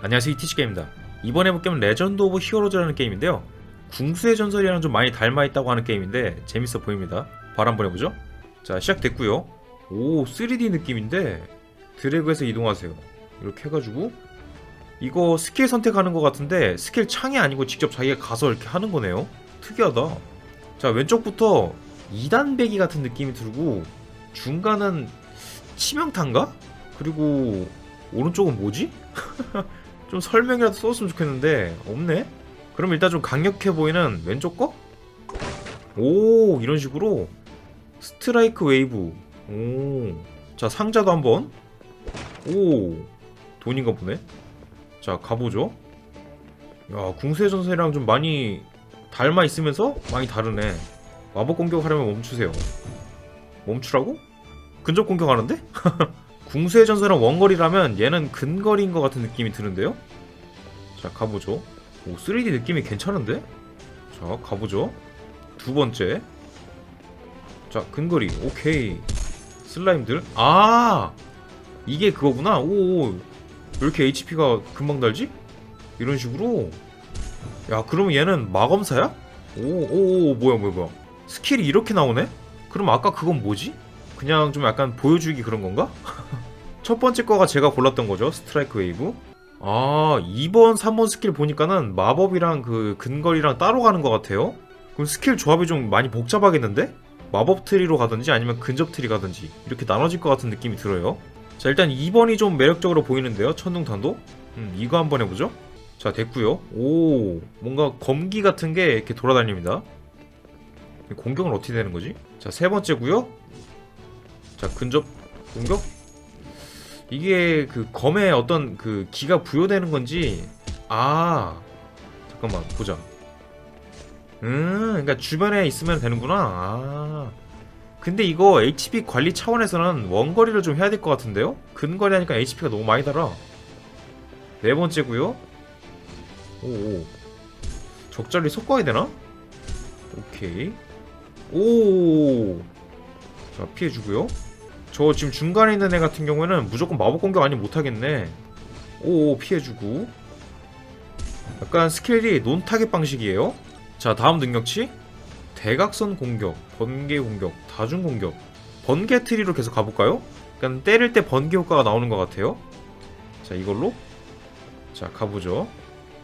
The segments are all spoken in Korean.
안녕하세요 이티치게임입니다. 이번에 해볼 게임은 레전드 오브 히어로즈라는 게임인데요. 궁수의 전설이랑 좀 많이 닮아있다고 하는 게임인데 재밌어 보입니다. 바로 한번 해보죠. 자 시작됐고요. 오 3D 느낌인데 드래그해서 이동하세요. 이렇게 해가지고 이거 스킬 선택하는 것 같은데 스킬 창이 아니고 직접 자기가 가서 이렇게 하는 거네요. 특이하다. 자 왼쪽부터 2단 배기 같은 느낌이 들고 중간은 치명타인가? 그리고 오른쪽은 뭐지? 좀 설명이라도 써줬으면 좋겠는데 없네? 그럼 일단 좀 강력해 보이는 왼쪽 거? 오 이런 식으로 스트라이크 웨이브 오자 상자도 한번 오 돈인가 보네 자 가보죠 야 궁수의 전설이랑 좀 많이 닮아 있으면서 많이 다르네 마법 공격하려면 멈추세요 멈추라고? 근접 공격하는데? 궁수의 전설은 원거리라면 얘는 근거리인 것 같은 느낌이 드는데요? 자 가보죠 오 3D 느낌이 괜찮은데? 자 가보죠 두 번째 자 근거리 오케이 슬라임들 아 이게 그거구나 오왜 이렇게 HP가 금방 달지? 이런 식으로 야 그러면 얘는 마검사야? 오오오 뭐야 뭐야 뭐야 스킬이 이렇게 나오네? 그럼 아까 그건 뭐지? 그냥 좀 약간 보여주기 그런 건가? 첫 번째 거가 제가 골랐던 거죠. 스트라이크 웨이브. 아, 2번, 3번 스킬 보니까는 마법이랑 그 근거리랑 따로 가는 것 같아요. 그럼 스킬 조합이 좀 많이 복잡하겠는데? 마법 트리로 가든지 아니면 근접 트리 가든지 이렇게 나눠질 것 같은 느낌이 들어요. 자, 일단 2번이 좀 매력적으로 보이는데요. 천둥탄도. 음, 이거 한번 해보죠. 자, 됐고요. 오, 뭔가 검기 같은 게 이렇게 돌아다닙니다. 공격은 어떻게 되는 거지? 자, 세 번째고요. 자, 근접 공격. 이게 그 검에 어떤 그 기가 부여되는 건지 아 잠깐만 보자. 음, 그러니까 주변에 있으면 되는구나. 아. 근데 이거 HP 관리 차원에서는 원거리를 좀 해야 될 것 같은데요? 근거리 하니까 HP가 너무 많이 달아. 네 번째고요. 오. 적절히 섞어야 되나? 오케이. 오. 자, 피해주고요. 저 지금 중간에 있는 애 같은 경우에는 무조건 마법 공격 아니면 못하겠네. 오, 피해주고. 약간 스킬이 논 타겟 방식이에요. 자, 다음 능력치. 대각선 공격, 번개 공격, 다중 공격. 번개 트리로 계속 가볼까요? 약간 때릴 때 번개 효과가 나오는 것 같아요. 자, 이걸로. 자, 가보죠.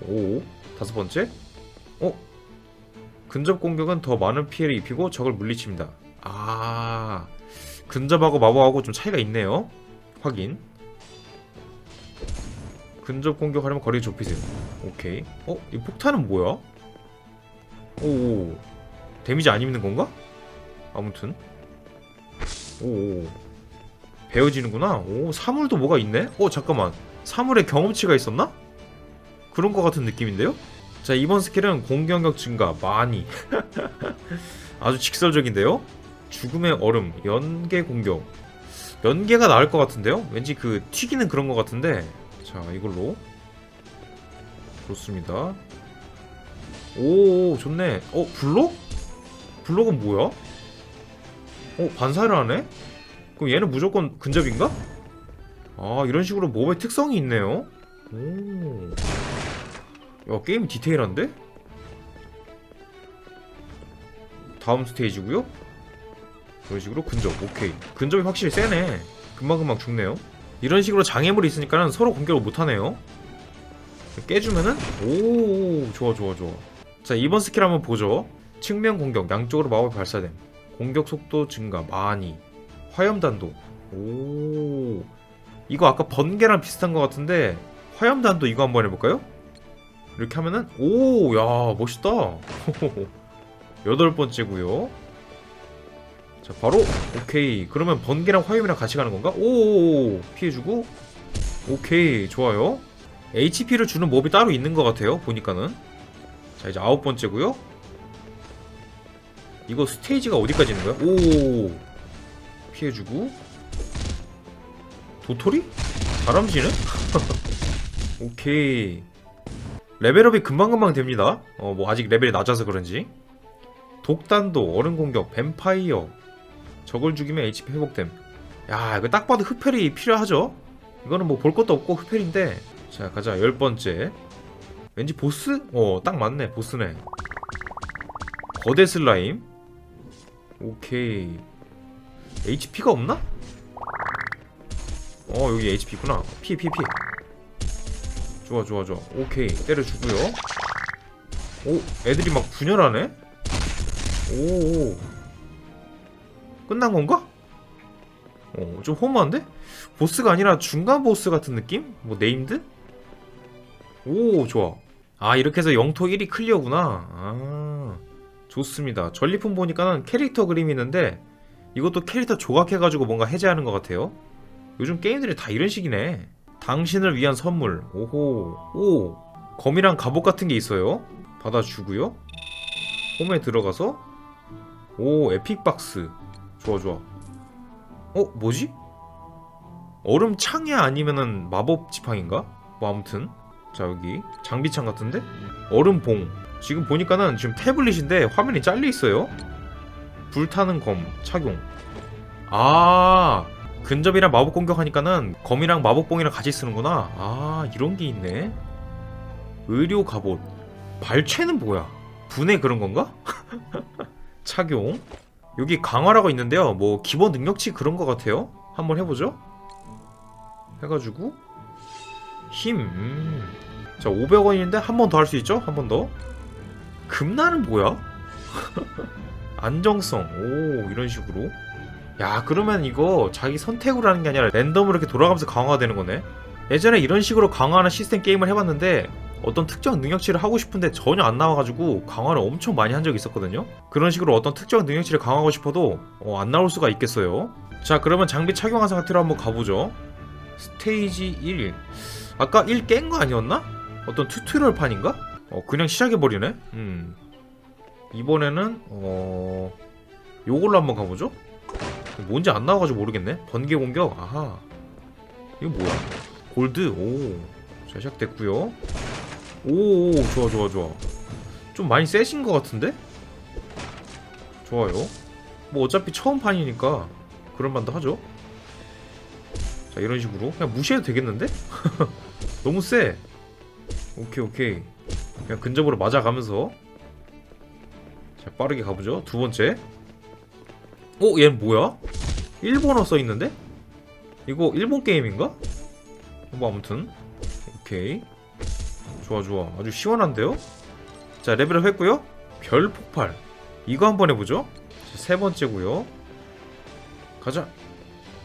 오, 다섯 번째. 어? 근접 공격은 더 많은 피해를 입히고 적을 물리칩니다. 아, 근접하고 마법하고 좀 차이가 있네요. 확인. 근접 공격하려면 거리 좁히세요. 오케이. 어? 이 폭탄은 뭐야? 오. 데미지 안 입는 건가? 아무튼. 오. 베어지는구나. 오, 사물도 뭐가 있네? 어, 잠깐만. 사물에 경험치가 있었나? 그런 거 같은 느낌인데요? 자, 이번 스킬은 공격력 증가 많이. 아주 직설적인데요? 죽음의 얼음, 연계 공격. 연계가 나을 것 같은데요? 왠지 그 튀기는 그런 것 같은데. 자, 이걸로. 좋습니다. 오, 좋네. 어, 블록? 블록은 뭐야? 어, 반사를 하네? 그럼 얘는 무조건 근접인가? 아, 이런 식으로 몹의 특성이 있네요. 오. 야, 게임 디테일한데? 다음 스테이지고요. 그런 식으로 근접 오케이. 근접이 확실히 세네. 금방금방 죽네요. 이런 식으로 장애물이 있으니까 서로 공격을 못하네요. 깨주면은 오 좋아 좋아 좋아. 자 이번 스킬 한번 보죠. 측면 공격 양쪽으로 마법이 발사됨. 공격 속도 증가 많이. 화염단도. 오 이거 아까 번개랑 비슷한 것 같은데 화염단도 이거 한번 해볼까요? 이렇게 하면은 오 야 멋있다. 여덟 번째고요 자 바로 오케이. 그러면 번개랑 화염이랑 같이 가는 건가? 오 피해주고. 오케이 좋아요. HP를 주는 몹이 따로 있는 것 같아요 보니까는. 자 이제 아홉 번째고요. 이거 스테이지가 어디까지 있는 거야? 오. 피해주고. 도토리? 다람쥐는? 오케이. 레벨업이 금방금방 됩니다. 어 뭐 아직 레벨이 낮아서 그런지. 독단도, 얼음 공격, 뱀파이어 적을 죽이면 HP 회복됨. 야 이거 딱 봐도 흡혈이 필요하죠? 이거는 뭐 볼 것도 없고 흡혈인데. 자 가자. 열 번째. 왠지 보스? 어 딱 맞네 보스네. 거대 슬라임. 오케이. HP가 없나? 어 여기 HP 있구나. 피 피 피 좋아 좋아 좋아. 오케이. 때려주고요. 오 애들이 막 분열하네? 오 끝난 건가? 어 좀 허무한데? 보스가 아니라 중간 보스 같은 느낌? 뭐 네임드? 오 좋아. 아 이렇게 해서 영토 1위 클리어구나. 아 좋습니다. 전리품 보니까는 캐릭터 그림이 있는데 이것도 캐릭터 조각해가지고 뭔가 해제하는 것 같아요. 요즘 게임들이 다 이런 식이네. 당신을 위한 선물. 오호. 오 검이랑 갑옷 같은 게 있어요. 받아주고요. 홈에 들어가서. 오 에픽박스 좋아 좋아. 어 뭐지? 얼음 창이야 아니면은 마법 지팡인가? 뭐 아무튼. 자 여기. 장비창 같은데? 얼음 봉. 지금 보니까는 지금 태블릿인데 화면이 잘려 있어요. 불타는 검 착용. 아 근접이랑 마법 공격하니까는 검이랑 마법봉이랑 같이 쓰는구나. 아 이런 게 있네. 의료 갑옷. 발췌는 뭐야? 분해 그런 건가? 착용 여기 강화라고 있는데요. 뭐 기본 능력치 그런 거 같아요. 한번 해보죠. 해가지고 힘 음. 자 500원인데 한 번 더 할 수 있죠? 한 번 더. 금나는 뭐야? 안정성. 오 이런 식으로. 야 그러면 이거 자기 선택으로 하는 게 아니라 랜덤으로 이렇게 돌아가면서 강화가 되는 거네. 예전에 이런 식으로 강화하는 시스템 게임을 해봤는데 어떤 특정 능력치를 하고 싶은데 전혀 안 나와가지고 강화를 엄청 많이 한 적이 있었거든요. 그런 식으로 어떤 특정 능력치를 강화하고 싶어도 어, 안 나올 수가 있겠어요. 자 그러면 장비 착용한 상태로 한번 가보죠. 스테이지 1 아까 1 깬 거 아니었나? 어떤 튜토리얼 판인가? 어 그냥 시작해버리네. 음. 이번에는 어 요걸로 한번 가보죠. 뭔지 안 나와가지고 모르겠네. 번개 공격. 아하. 이거 뭐야? 골드? 오 자 시작됐고요 오 좋아 좋아 좋아. 좀 많이 세신 것 같은데? 좋아요. 뭐 어차피 처음 판이니까 그런 만도 하죠. 자 이런 식으로. 그냥 무시해도 되겠는데? 너무 세. 오케이 오케이. 그냥 근접으로 맞아가면서. 자 빠르게 가보죠. 두 번째. 어 얘는 뭐야? 일본어 써있는데? 이거 일본 게임인가? 뭐 아무튼. 오케이 좋아 좋아. 아주 시원한데요? 자 레벨업 했고요. 별 폭발. 이거 한번 해보죠. 자, 세 번째고요. 가자.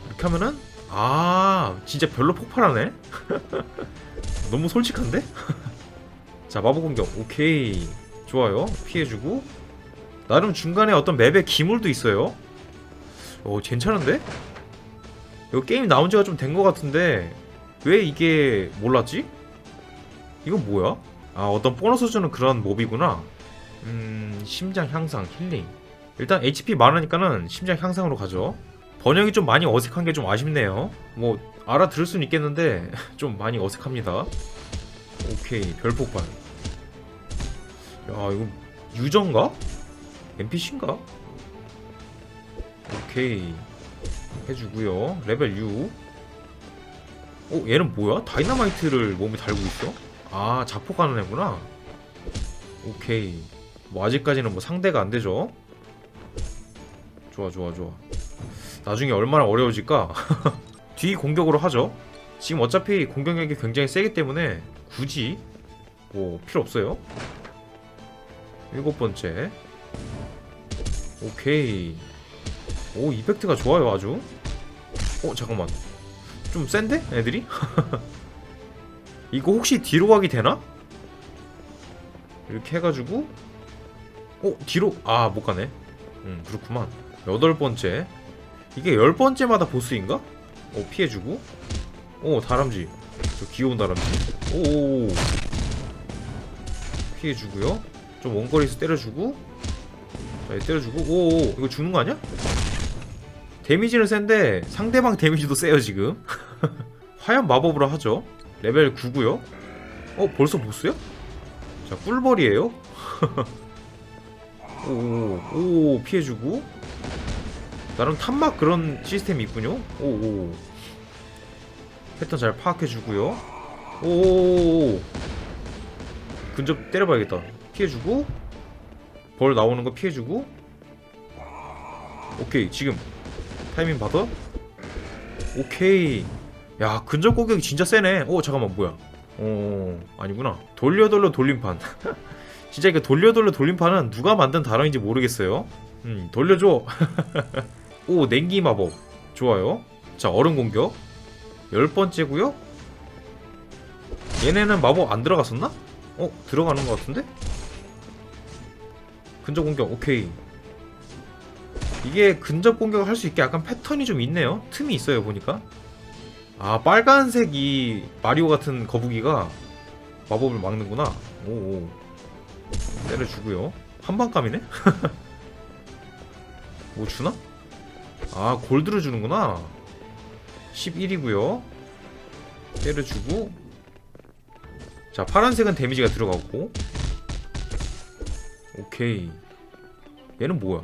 이렇게 하면은 아 진짜 별로 폭발하네. 너무 솔직한데? 자 마법 공격. 오케이. 좋아요. 피해주고. 나름 중간에 어떤 맵에 기물도 있어요. 오 괜찮은데? 이거 게임 나온 지가 좀 된 것 같은데 왜 이게 몰랐지? 이건 뭐야? 아 어떤 보너스 주는 그런 몹이구나 음 심장 향상 힐링 일단 HP 많으니까는 심장 향상으로 가죠 번역이 좀 많이 어색한 게 좀 아쉽네요 뭐 알아들을 수는 있겠는데 좀 많이 어색합니다 오케이 별폭발 야 이거 유저인가? NPC인가? 오케이 해주고요 레벨 6 어 얘는 뭐야? 다이너마이트를 몸에 달고 있어? 아 자폭하는 애구나. 오케이. 뭐 아직까지는 뭐 상대가 안 되죠? 좋아 좋아 좋아. 나중에 얼마나 어려워질까? 뒤 공격으로 하죠. 지금 어차피 공격력이 굉장히 세기 때문에 굳이 뭐 필요 없어요. 일곱 번째. 오케이. 오 이펙트가 좋아요 아주. 어 잠깐만. 좀 센데? 애들이? 이거 혹시 뒤로 가기 되나? 이렇게 해가지고 어 뒤로 아 못 가네. 음 그렇구만. 여덟 번째. 이게 열 번째마다 보스인가? 어 피해주고. 오 다람쥐. 저 귀여운 다람쥐. 오 피해주고요. 좀 원거리에서 때려주고. 자얘 때려주고. 오. 이거 죽는 거 아니야? 데미지는 센데 상대방 데미지도 세요 지금. 화염 마법으로 하죠 레벨 9구요? 어 벌써 보스야? 자 꿀벌이에요? 오오 오, 피해주고. 나름 탐막 그런 시스템이 있군요. 오오. 패턴 잘 파악해주고요. 오 근접 때려봐야겠다. 피해주고. 벌 나오는 거 피해주고. 오케이 지금 타이밍 받아 오케이 야 근접 공격이 진짜 세네. 오 잠깐만 뭐야? 어 아니구나. 돌려 돌려 돌림판. 진짜 이거 돌려 돌려 돌림판은 누가 만든 단어인지 모르겠어요. 음 돌려줘. 오 냉기 마법. 좋아요. 자 얼음 공격. 열 번째고요. 얘네는 마법 안 들어갔었나? 어 들어가는 것 같은데? 근접 공격 오케이. 이게 근접 공격을 할 수 있게 약간 패턴이 좀 있네요. 틈이 있어요 보니까 아 빨간색 이 마리오 같은 거북이가 마법을 막는구나. 오오. 때려주고요. 한방감이네? 뭐 주나? 아 골드를 주는구나. 11이고요. 때려주고. 자 파란색은 데미지가 들어가고. 오케이. 얘는 뭐야?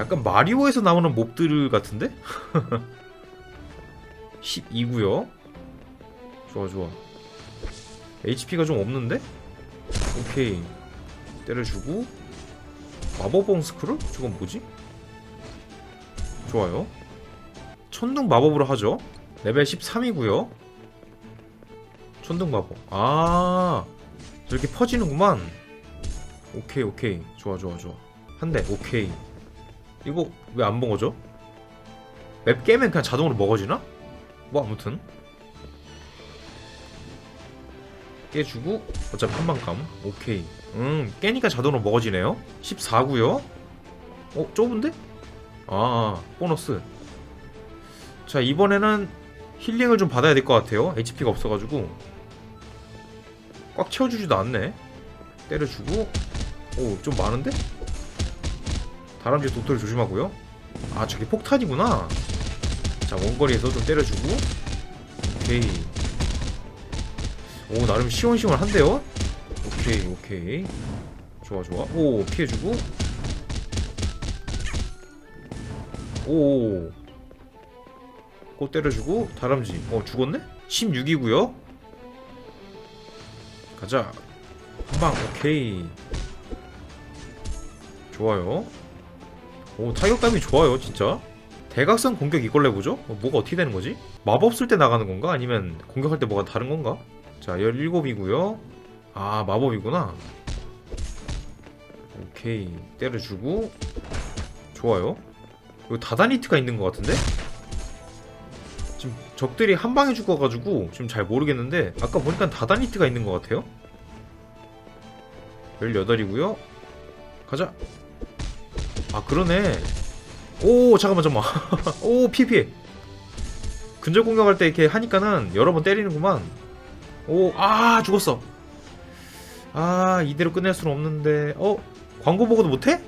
약간 마리오에서 나오는 몹들 같은데? 12구요? 좋아 좋아. HP가 좀 없는데? 오케이. 때려주고. 마법봉 스크롤? 저건 뭐지? 좋아요. 천둥 마법으로 하죠. 레벨 13이고요. 천둥 마법. 아 저렇게 퍼지는구만. 오케이 오케이. 좋아 좋아 좋아. 한 대. 오케이. 이거 왜 안 먹어져? 맵 깨면 그냥 자동으로 먹어지나? 뭐? 아무튼. 깨주고 어차피 한방감. 오케이. 음 깨니까 자동으로 먹어지네요. 14구요? 어 좁은데? 아 보너스. 자 이번에는 힐링을 좀 받아야 될 것 같아요. HP가 없어가지고. 꽉 채워주지도 않네. 때려주고. 오 좀 많은데? 다람쥐 독토를 조심하고요. 아 저게 폭탄이구나 자 원거리에서 좀 때려주고 오케이 오 나름 시원시원한데요? 오케이 오케이 좋아 좋아 오 피해주고 오. 꽃 때려주고 다람쥐. 어 죽었네? 16이고요. 가자. 한방 오케이. 좋아요. 오 타격감이 좋아요 진짜. 대각선 공격 이걸 해보죠? 어, 뭐가 어떻게 되는 거지? 마법 쓸 때 나가는 건가? 아니면 공격할 때 뭐가 다른 건가? 자 17이고요. 아 마법이구나. 오케이 때려주고 좋아요. 여기 다다니트가 있는 것 같은데? 지금 적들이 한 방에 죽어가지고 지금 잘 모르겠는데 아까 보니까 다다니트가 있는 것 같아요. 18이고요. 가자. 아 그러네. 오 잠깐만 잠깐만. 오 피해. 근접 공격할 때 이렇게 하니까는 여러 번 때리는구만. 오 아 죽었어. 아 이대로 끝낼 수는 없는데 어 광고 보고도 못해?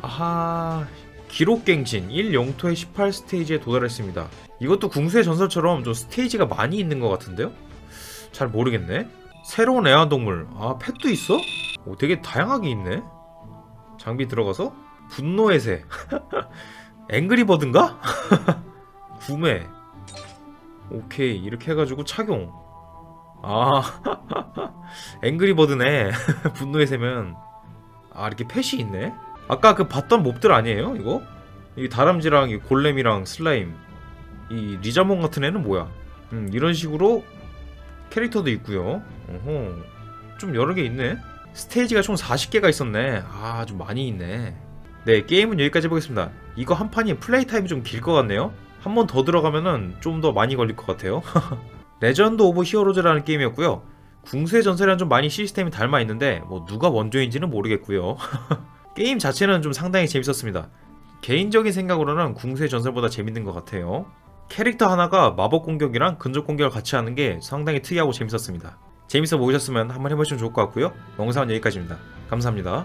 아하 기록갱신 1영토의 18스테이지에 도달했습니다. 이것도 궁수의 전설처럼 좀 스테이지가 많이 있는 것 같은데요? 잘 모르겠네. 새로운 애완동물. 아, 펫도 있어? 오, 되게 다양하게 있네. 장비 들어가서 분노의 새. 앵그리버드인가? 구매. 오케이. 이렇게 해가지고 착용. 아, 앵그리버드네. 분노의 새면. 아, 이렇게 펫이 있네. 아까 그 봤던 몹들 아니에요? 이거? 이 다람쥐랑 이 골렘이랑 슬라임 이 리자몽 같은 애는 뭐야? 음, 이런 식으로 캐릭터도 있고요. 어허. 좀 여러 개 있네. 스테이지가 총 40개가 있었네. 아, 좀 많이 있네. 네, 게임은 여기까지 해보겠습니다. 이거 한 판이 플레이 타임이 좀 길 것 같네요. 한 번 더 들어가면은 좀 더 많이 걸릴 것 같아요. 레전드 오브 히어로즈라는 게임이었고요. 궁수의 전설이랑 좀 많이 시스템이 닮아 있는데 뭐 누가 원조인지는 모르겠고요. 게임 자체는 좀 상당히 재밌었습니다. 개인적인 생각으로는 궁수의 전설보다 재밌는 것 같아요. 캐릭터 하나가 마법 공격이랑 근접 공격을 같이 하는 게 상당히 특이하고 재밌었습니다. 재밌어 보이셨으면 한번 해보시면 좋을 것 같고요. 영상은 여기까지입니다. 감사합니다.